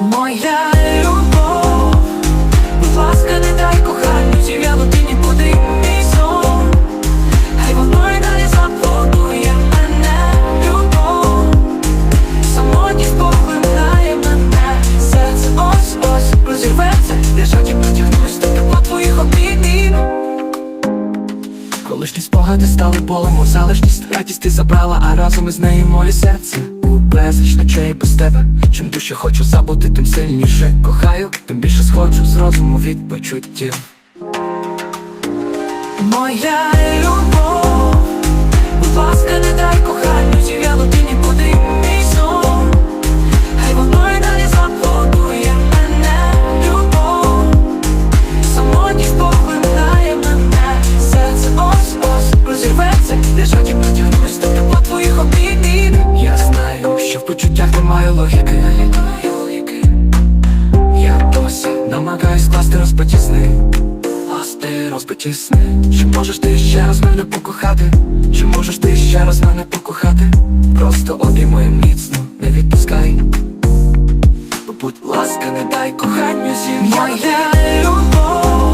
Моя любов, будь ласка, не дай коханню зів'яло ти нікуди мій сон Хай воно й далі заплодує мене. Любов. Самотність поглинає мене. Серце ось ось розірветься. Я жадібно тягнусь до тепла твоїх обіймів. Колишні спогади стали болем у залежність. Радість ти забрала, а разом із нею моє серце безліч ночей без тебе. Чим дужче хочу забути, тим сильніше кохаю. Тим більше сходжу з розуму від почуттів. Моя любов, будь ласка, не дай коханню зів'яло ти нікуди далі заплодує мене. Любов. Самотність поглинає мене. Серце ось ось розірветься. Я жадібно тягнусь до тепла твоїх в почуттях немає логіки. Я досі намагаюсь скласти розбиті сни. Скласти розбиті сни. Чи можеш ти ще раз мене покохати? Чи можеш ти ще раз мене покохати? Просто обіймуй міцно, не відпускай. Будь ласка, не дай коханню зім'я Моя любов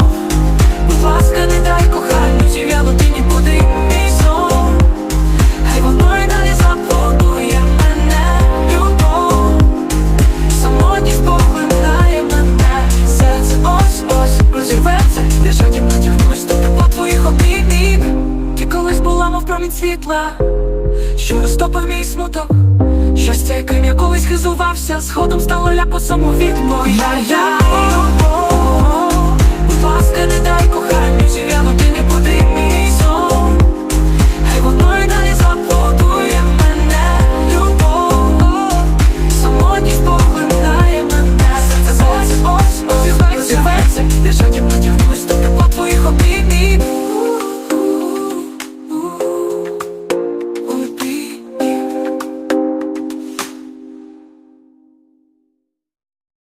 промінь світла Що розтопив мій смуток Щастя, яким я колись хизувався Згодом стало ляпосом у відмо Я, я, Будь ласка, не дай коханню Зів'яно ти не буде мій сон Хай воно й далі заплодує мене любов Самотність поглинає мене Серце ось ось ось розірветься Я жадібно тягнусь